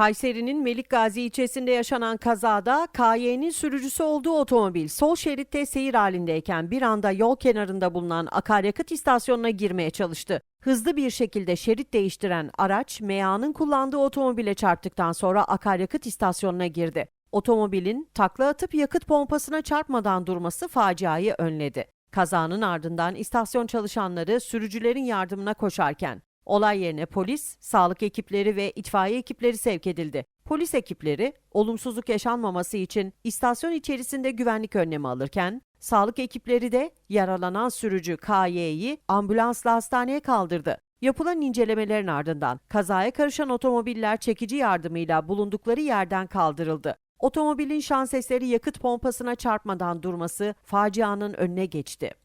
Kayseri'nin Melikgazi ilçesinde yaşanan kazada KY'nin sürücüsü olduğu otomobil sol şeritte seyir halindeyken bir anda yol kenarında bulunan akaryakıt istasyonuna girmeye çalıştı. Hızlı bir şekilde şerit değiştiren araç MEA'nın kullandığı otomobile çarptıktan sonra akaryakıt istasyonuna girdi. Otomobilin takla atıp yakıt pompasına çarpmadan durması faciayı önledi. Kazanın ardından istasyon çalışanları sürücülerin yardımına koşarken olay yerine polis, sağlık ekipleri ve itfaiye ekipleri sevk edildi. Polis ekipleri olumsuzluk yaşanmaması için istasyon içerisinde güvenlik önlemi alırken sağlık ekipleri de yaralanan sürücü KY'yi ambulansla hastaneye kaldırdı. Yapılan incelemelerin ardından kazaya karışan otomobiller çekici yardımıyla bulundukları yerden kaldırıldı. Otomobilin şans eseri yakıt pompasına çarpmadan durması facianın önüne geçti.